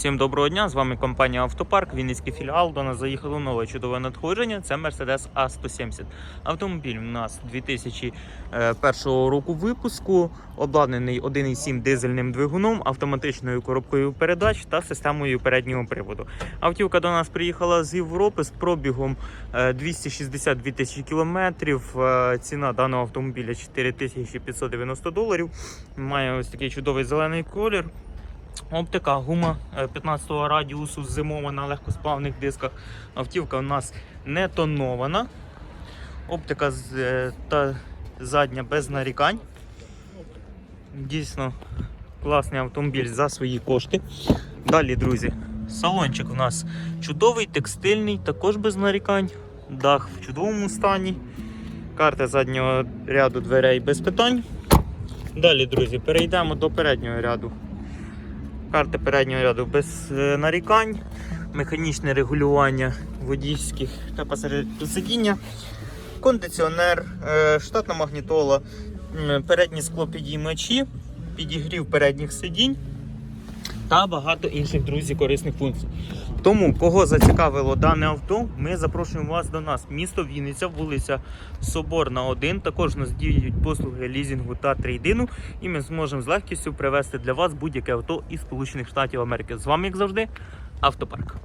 Всім доброго дня! З вами компанія Автопарк, Вінницький філіал. До нас заїхало нове чудове надходження. Це Mercedes A170. Автомобіль у нас 2001 року випуску, обладнаний 1,7 дизельним двигуном, автоматичною коробкою передач та системою переднього приводу. Автівка до нас приїхала з Європи з пробігом е, 262 тисячі кілометрів. Е, Ціна даного автомобіля 4590 доларів. Має ось такий чудовий зелений колір. Оптика, гума е, 15-го радіусу зимова на легкосплавних дисках. Автівка у нас не тонована. Оптика е, та задня без нарікань. Дійсно класний автомобіль за свої кошти. Далі, друзі, салончик у нас чудовий, текстильний, також без нарікань. Дах в чудовому стані. Карта заднього ряду дверей без питань. Далі, друзі, перейдемо до переднього ряду. Карти переднього ряду без е, нарікань, механічне регулювання водійських та пасажирських сидіння, кондиціонер, е, штатна магнітола, передні склопідіймачі, підігрів передніх сидінь та багато інших друзі корисних функцій. Тому, кого зацікавило дане авто, ми запрошуємо вас до нас. Місто Вінниця, вулиця Соборна, 1. Також нас діють послуги лізінгу та трейдину, і ми зможемо з легкістю привезти для вас будь-яке авто із Сполучених Штатів Америки. З вами, як завжди, автопарк.